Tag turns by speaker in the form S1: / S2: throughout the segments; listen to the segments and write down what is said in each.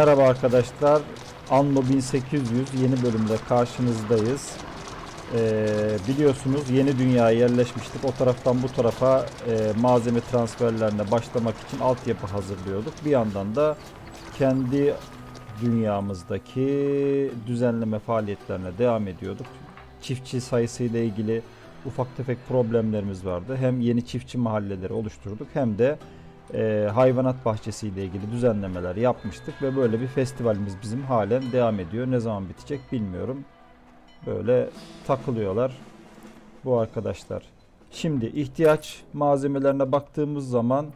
S1: Merhaba arkadaşlar. Anno 1800 yeni bölümde karşınızdayız. Ee, biliyorsunuz yeni dünyaya yerleşmiştik. O taraftan bu tarafa e, malzeme transferlerine başlamak için altyapı hazırlıyorduk. Bir yandan da kendi dünyamızdaki düzenleme faaliyetlerine devam ediyorduk. Çiftçi sayısıyla ilgili ufak tefek problemlerimiz vardı. Hem yeni çiftçi mahalleleri oluşturduk hem de e, hayvanat bahçesiyle ilgili düzenlemeler yapmıştık ve böyle bir festivalimiz bizim halen devam ediyor. Ne zaman bitecek bilmiyorum. Böyle takılıyorlar bu arkadaşlar. Şimdi ihtiyaç malzemelerine baktığımız zaman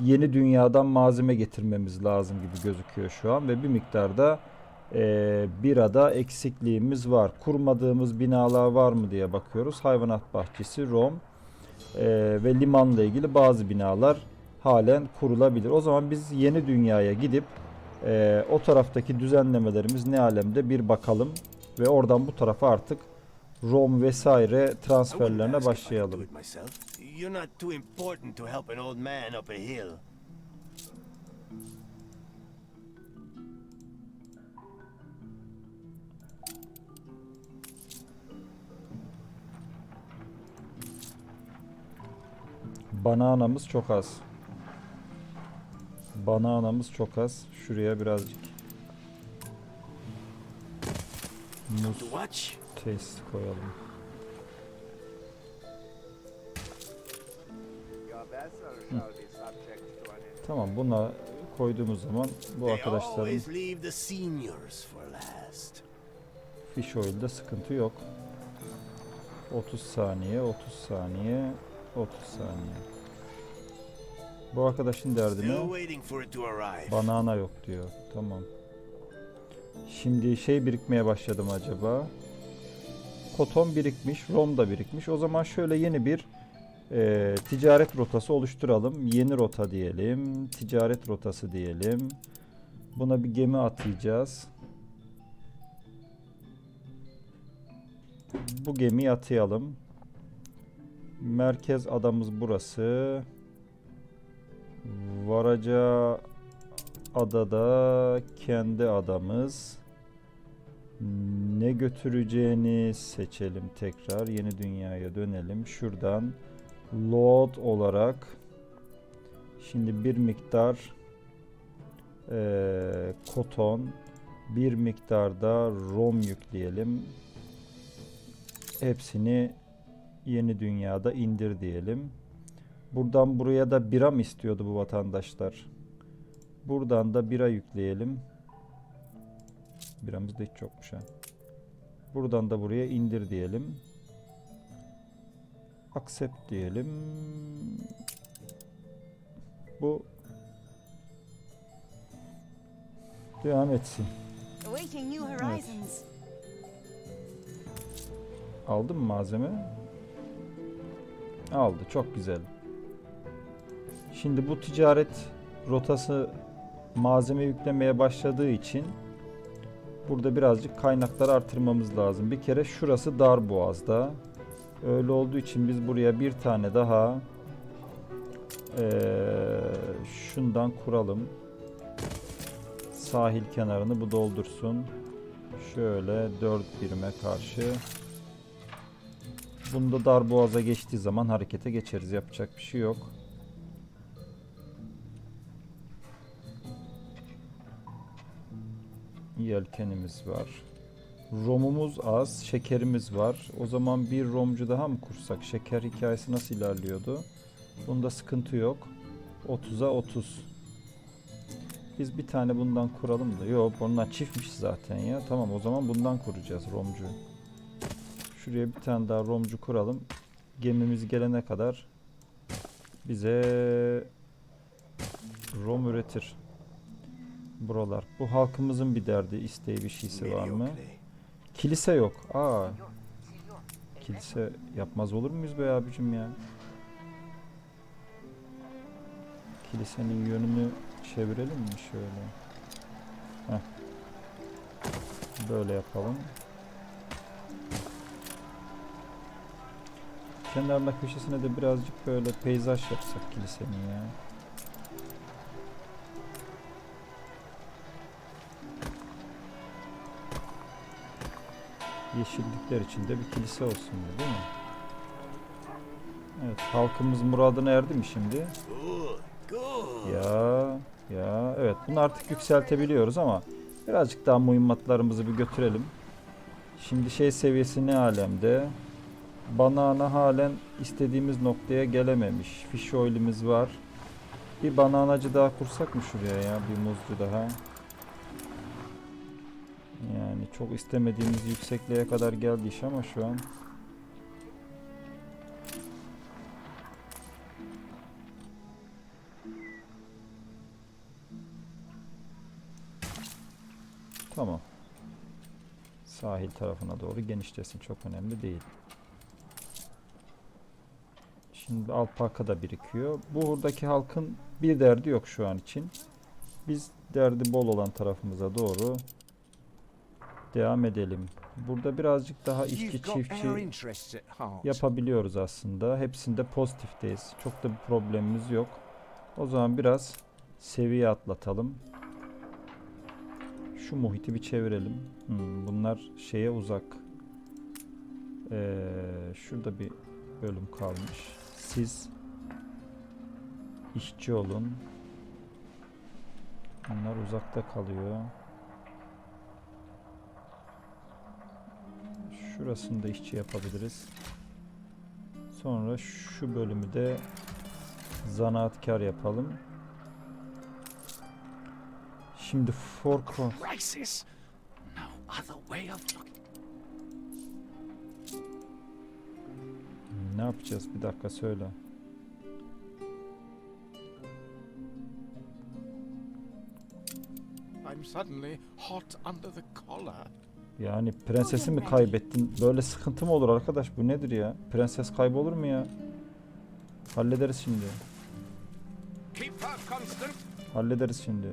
S1: yeni dünyadan malzeme getirmemiz lazım gibi gözüküyor şu an ve bir miktarda e, birada eksikliğimiz var. Kurmadığımız binalar var mı diye bakıyoruz. Hayvanat bahçesi, Rom e, ve limanla ilgili bazı binalar halen kurulabilir. O zaman biz yeni dünyaya gidip e, o taraftaki düzenlemelerimiz ne alemde bir bakalım ve oradan bu tarafa artık Rom vesaire transferlerine başlayalım.
S2: You're not too
S1: Bananamız çok az. Şuraya birazcık muz test koyalım.
S3: An
S1: Tamam buna koyduğumuz zaman bu arkadaşların fish oil'de sıkıntı yok. 30 saniye, 30 saniye, 30 saniye. Bu arkadaşın derdi ne? Banana yok diyor. Tamam. Şimdi şey birikmeye başladım acaba. Koton birikmiş, rom da birikmiş. O zaman şöyle yeni bir e, ticaret rotası oluşturalım. Yeni rota diyelim. Ticaret rotası diyelim. Buna bir gemi atayacağız. Bu gemiyi atayalım. Merkez adamız burası. Varacağı adada kendi adamız. Ne götüreceğini seçelim tekrar. Yeni dünyaya dönelim. Şuradan load olarak şimdi bir miktar eee koton bir miktarda rom yükleyelim. Hepsini yeni dünyada indir diyelim. Buradan buraya da bira mı istiyordu bu vatandaşlar? Buradan da bira yükleyelim. Biramız da hiç yokmuş ha. Buradan da buraya indir diyelim. Accept diyelim. Bu devam etsin.
S4: Horizons.
S1: Aldın mı malzeme? Aldı. Çok güzel. Şimdi bu ticaret rotası malzeme yüklemeye başladığı için burada birazcık kaynakları artırmamız lazım. Bir kere şurası dar boğazda. Öyle olduğu için biz buraya bir tane daha eee, şundan kuralım. Sahil kenarını bu doldursun. Şöyle dört birime karşı. Bunda dar boğaza geçtiği zaman harekete geçeriz. Yapacak bir şey yok. Yelkenimiz var. Romumuz az, şekerimiz var. O zaman bir romcu daha mı kursak? Şeker hikayesi nasıl ilerliyordu? Bunda sıkıntı yok. 30'a 30. Biz bir tane bundan kuralım da. Yok bunlar çiftmiş zaten ya. Tamam o zaman bundan kuracağız romcu. Şuraya bir tane daha romcu kuralım. Gemimiz gelene kadar bize rom üretir. Buralar. Bu halkımızın bir derdi, isteği bir şeysi var mı? Kilise yok. Aa. Kilise yapmaz olur muyuz be abicim ya? Kilisenin yönünü çevirelim mi şöyle? Heh. Böyle yapalım. Kenarına köşesine de birazcık böyle peyzaj yapsak kilisenin ya. Yeşillikler içinde bir kilise olsun diyor, değil mi? Evet halkımız muradına erdi mi şimdi? Ya ya evet bunu artık yükseltebiliyoruz ama birazcık daha mühimmatlarımızı bir götürelim. Şimdi şey seviyesi ne alemde? Banana halen istediğimiz noktaya gelememiş. Fish oil'imiz var. Bir bananacı daha kursak mı şuraya ya? Bir muzcu daha. Çok istemediğimiz yüksekliğe kadar geldi iş ama şu an. Tamam. Sahil tarafına doğru genişlesin. Çok önemli değil. Şimdi alpaka da birikiyor. Buradaki halkın bir derdi yok şu an için. Biz derdi bol olan tarafımıza doğru devam edelim. Burada birazcık daha işçi çiftçi yapabiliyoruz aslında. Hepsinde pozitifteyiz. Çok da bir problemimiz yok. O zaman biraz seviye atlatalım. Şu muhiti bir çevirelim. Hmm, bunlar şeye uzak. Ee, şurada bir bölüm kalmış. Siz işçi olun. Bunlar uzakta kalıyor. Şurasını da işçi yapabiliriz. Sonra şu bölümü de zanaatkar yapalım. Şimdi forko
S5: Crisis. No other way of looking.
S1: ne yapacağız? Bir dakika söyle.
S5: I'm suddenly hot under the collar.
S1: Yani prensesi mi kaybettin? Böyle sıkıntı mı olur arkadaş? Bu nedir ya? Prenses kaybolur mu ya? Hallederiz şimdi. Hallederiz şimdi.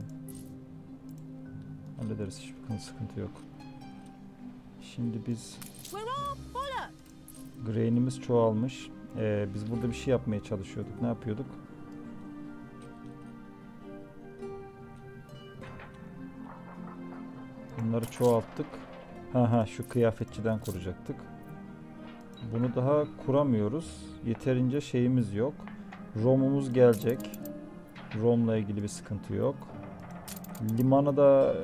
S1: Hallederiz. Hiçbir sıkıntı yok. Şimdi biz. Grain'imiz çoğalmış. Ee, biz burada bir şey yapmaya çalışıyorduk. Ne yapıyorduk? Bunları çoğalttık. Ha ha şu kıyafetçiden kuracaktık. Bunu daha kuramıyoruz. Yeterince şeyimiz yok. Rom'umuz gelecek. Rom'la ilgili bir sıkıntı yok. Limanı da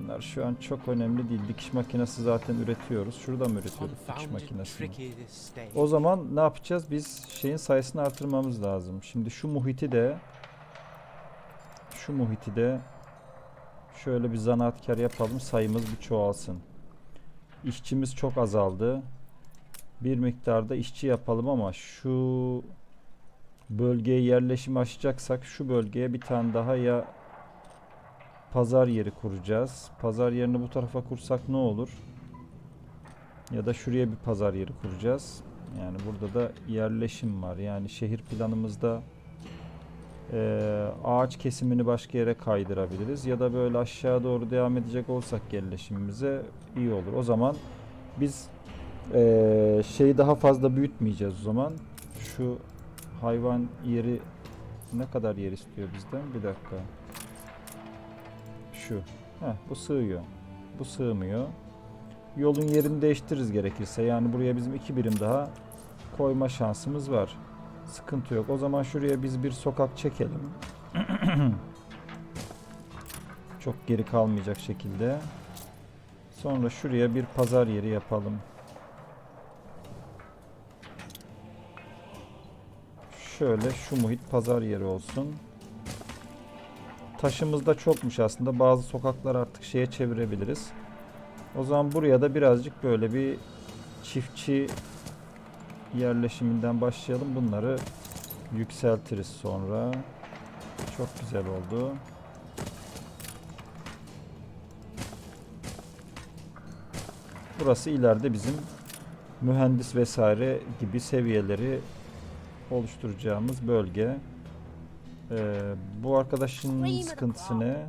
S1: bunlar şu an çok önemli değil. Dikiş makinesi zaten üretiyoruz. Şurada mı üretiyorduk dikiş makinesini? O zaman ne yapacağız? Biz şeyin sayısını artırmamız lazım. Şimdi şu muhiti de şu muhiti de şöyle bir zanaatkar yapalım. Sayımız bir çoğalsın. İşçimiz çok azaldı. Bir miktarda işçi yapalım ama şu bölgeye yerleşim açacaksak şu bölgeye bir tane daha ya pazar yeri kuracağız. Pazar yerini bu tarafa kursak ne olur? Ya da şuraya bir pazar yeri kuracağız. Yani burada da yerleşim var. Yani şehir planımızda eee, ağaç kesimini başka yere kaydırabiliriz. Ya da böyle aşağı doğru devam edecek olsak yerleşimimize iyi olur. O zaman biz eee şeyi daha fazla büyütmeyeceğiz o zaman. Şu hayvan yeri ne kadar yer istiyor bizden? Bir dakika. Şu. Heh, bu sığıyor. Bu sığmıyor yolun yerini değiştiririz gerekirse. Yani buraya bizim iki birim daha koyma şansımız var. Sıkıntı yok. O zaman şuraya biz bir sokak çekelim. Çok geri kalmayacak şekilde. Sonra şuraya bir pazar yeri yapalım. Şöyle şu muhit pazar yeri olsun. Taşımız da çokmuş aslında. Bazı sokaklar artık şeye çevirebiliriz. O zaman buraya da birazcık böyle bir çiftçi yerleşiminden başlayalım. Bunları yükseltiriz sonra. Çok güzel oldu. Burası ileride bizim mühendis vesaire gibi seviyeleri oluşturacağımız bölge. Ee, bu arkadaşın sıkıntısı ne?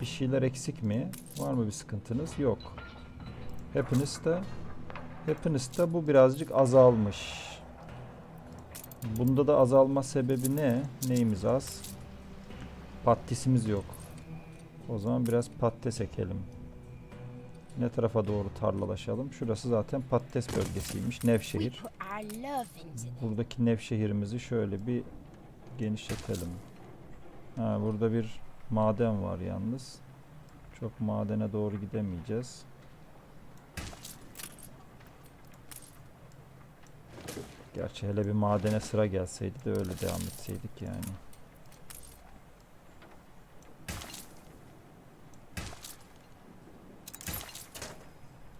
S1: Bir şeyler eksik mi? Var mı bir sıkıntınız? Yok. Happiness'te Happiness'te bu birazcık azalmış. Bunda da azalma sebebi ne? Neyimiz az? Patatesimiz yok. O zaman biraz patates ekelim. Ne tarafa doğru tarlalaşalım? Şurası zaten patates bölgesiymiş. Nevşehir. Buradaki Nevşehir'imizi şöyle bir genişletelim. Ha, burada bir maden var yalnız. Çok madene doğru gidemeyeceğiz. Gerçi hele bir madene sıra gelseydi de öyle devam etseydik yani.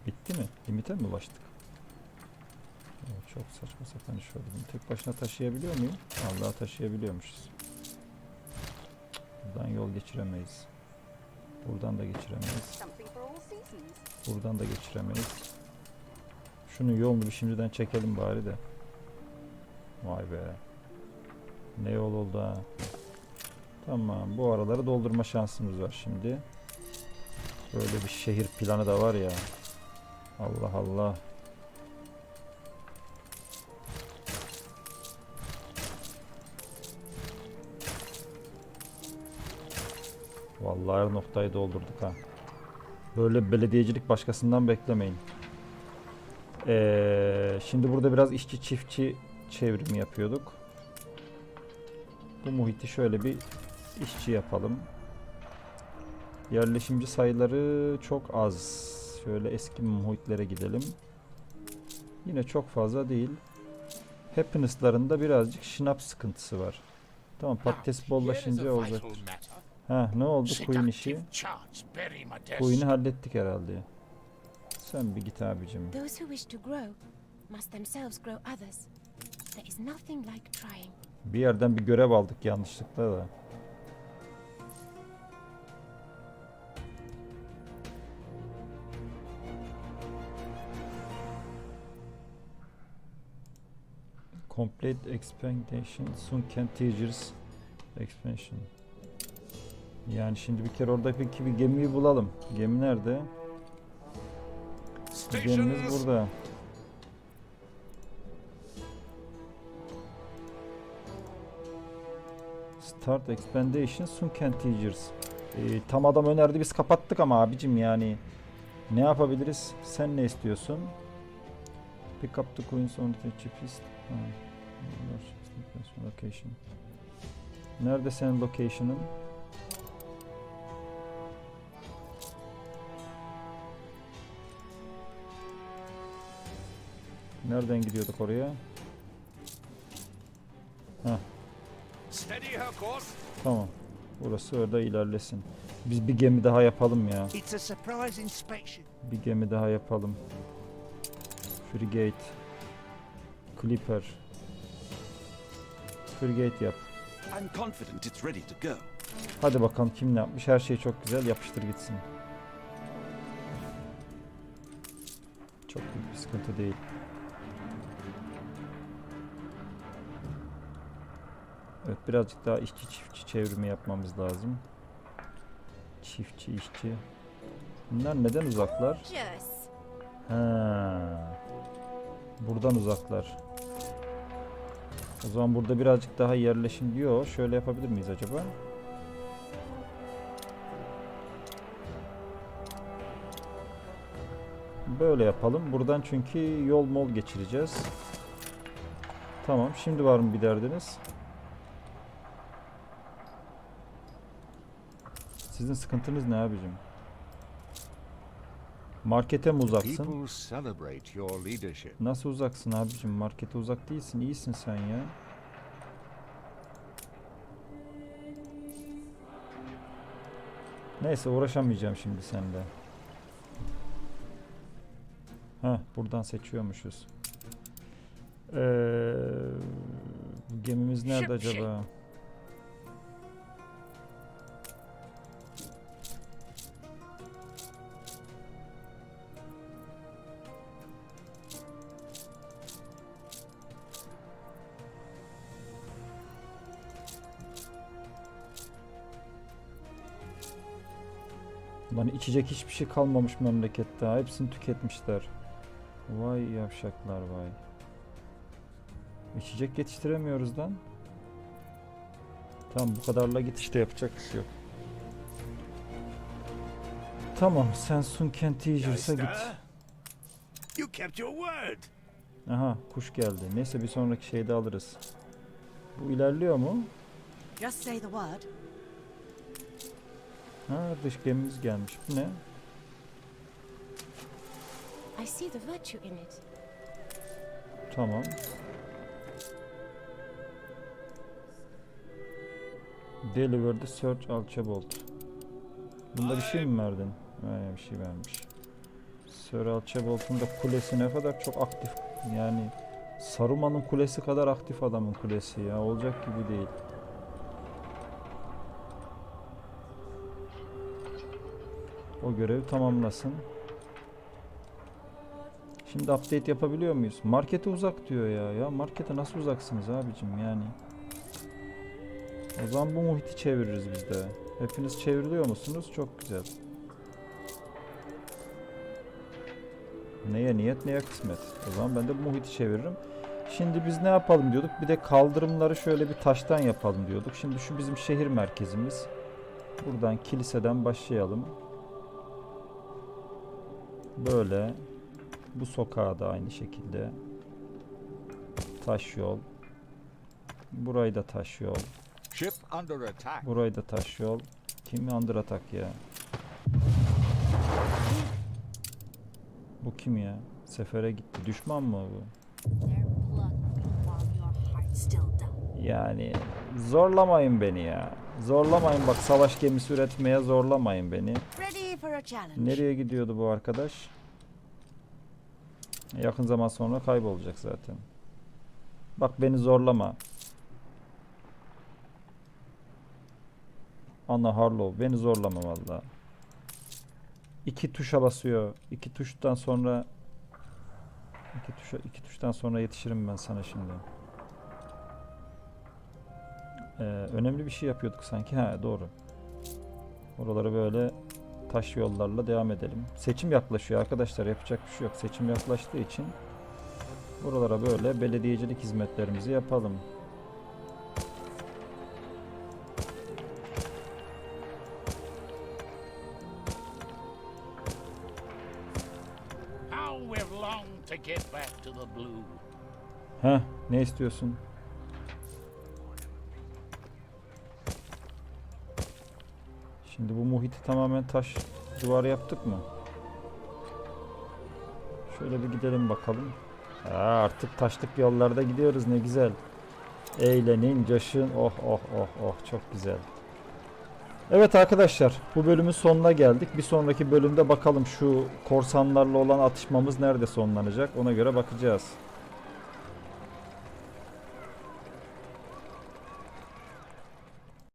S1: Bitti mi? Limite mi ulaştık? Evet, çok saçma sapan iş oldu. Bunu tek başına taşıyabiliyor muyum? Allah taşıyabiliyormuşuz. Buradan yol geçiremeyiz. Buradan da geçiremeyiz. Buradan da geçiremeyiz. Şunun yolunu bir şimdiden çekelim bari de. Vay be. Ne yol oldu ha. Tamam bu araları doldurma şansımız var şimdi. Böyle bir şehir planı da var ya. Allah Allah. Vallahi noktayı doldurduk ha. Böyle belediyecilik başkasından beklemeyin. Ee, şimdi burada biraz işçi çiftçi çevrimi yapıyorduk. Bu muhiti şöyle bir işçi yapalım. Yerleşimci sayıları çok az. Şöyle eski muhitlere gidelim. Yine çok fazla değil. Happiness'larında birazcık şınap sıkıntısı var. Tamam patates bollaşınca olacak. Ha ne oldu Queen işi? Queen'i hallettik herhalde. Sen bir git abicim.
S4: Those who wish to grow must themselves grow others.
S1: Bir yerden bir görev aldık yanlışlıkla da. Complete expansion soon can teachers expansion. Yani şimdi bir kere oradaki bir gemiyi bulalım. Gemi nerede? Gemimiz burada. Start Expandation soon can teachers. Ee, tam adam önerdi biz kapattık ama abicim yani. Ne yapabiliriz? Sen ne istiyorsun? Pick up the coins on the cheapest. Location. Nerede senin location'ın? Nereden gidiyorduk oraya?
S5: Course.
S1: Tamam. Burası orada ilerlesin. Biz bir gemi daha yapalım ya.
S2: It's a surprise inspection.
S1: Bir gemi daha yapalım. Frigate. Clipper. Frigate yap.
S6: I'm confident it's ready to go.
S1: Hadi bakalım kim ne yapmış. Her şey çok güzel. Yapıştır gitsin. Çok büyük bir sıkıntı değil. Evet birazcık daha işçi çiftçi çevrimi yapmamız lazım. Çiftçi işçi. Bunlar neden uzaklar? Ha. Buradan uzaklar. O zaman burada birazcık daha yerleşim diyor. Şöyle yapabilir miyiz acaba? Böyle yapalım. Buradan çünkü yol mol geçireceğiz. Tamam. Şimdi var mı bir derdiniz? Sizin sıkıntınız ne abicim? Markete mi uzaksın? Nasıl uzaksın abicim? Markete uzak değilsin. İyisin sen ya. Neyse uğraşamayacağım şimdi sende. Ha buradan seçiyormuşuz. Ee, gemimiz nerede
S5: ship.
S1: acaba? Lan içecek hiçbir şey kalmamış memlekette. Hepsini tüketmişler. Vay yavşaklar vay. İçecek yetiştiremiyoruz lan. Tamam bu kadarla git işte yapacak bir şey yok. Tamam sen Sunken Teasers'a git.
S2: Youngster, You kept your word.
S1: Aha kuş geldi. Neyse bir sonraki şeyde alırız. Bu ilerliyor mu?
S7: Just say the word.
S1: Ha dış gemimiz gelmiş. Bu ne?
S4: I see the virtue in it.
S1: Tamam. Deliver the search Archibald. Bunda bir şey mi verdin? Aynen bir şey vermiş. Sir Archibald'ın da kulesi ne kadar çok aktif. Yani Saruman'ın kulesi kadar aktif adamın kulesi ya. Olacak gibi değil. O görevi tamamlasın. Şimdi update yapabiliyor muyuz? Markete uzak diyor ya. Ya markete nasıl uzaksınız abicim yani? O zaman bu muhiti çeviririz biz de. Hepiniz çevriliyor musunuz? Çok güzel. Neye niyet neye kısmet. O zaman ben de bu muhiti çeviririm. Şimdi biz ne yapalım diyorduk? Bir de kaldırımları şöyle bir taştan yapalım diyorduk. Şimdi şu bizim şehir merkezimiz. Buradan kiliseden başlayalım. Böyle. Bu sokağa da aynı şekilde. Taş yol. Burayı da taş yol.
S8: Ship under attack.
S1: Burayı da taş yol. Kim under atak ya? Bu kim ya? Sefere gitti. Düşman mı bu? Yani zorlamayın beni ya. Zorlamayın bak savaş gemisi üretmeye zorlamayın beni. Nereye gidiyordu bu arkadaş? Yakın zaman sonra kaybolacak zaten. Bak beni zorlama. Anna Harlow beni zorlama valla. İki tuşa basıyor. İki tuştan sonra iki tuşa iki tuştan sonra yetişirim ben sana şimdi. Ee, önemli bir şey yapıyorduk sanki. Ha doğru. Oraları böyle taş yollarla devam edelim. Seçim yaklaşıyor arkadaşlar. Yapacak bir şey yok. Seçim yaklaştığı için buralara böyle belediyecilik hizmetlerimizi yapalım. Heh, ne istiyorsun? Şimdi bu muhiti tamamen taş duvar yaptık mı? Şöyle bir gidelim bakalım. Aa, artık taşlık yollarda gidiyoruz ne güzel. Eğlenin, coşun. Oh oh oh oh çok güzel. Evet arkadaşlar bu bölümün sonuna geldik. Bir sonraki bölümde bakalım şu korsanlarla olan atışmamız nerede sonlanacak ona göre bakacağız.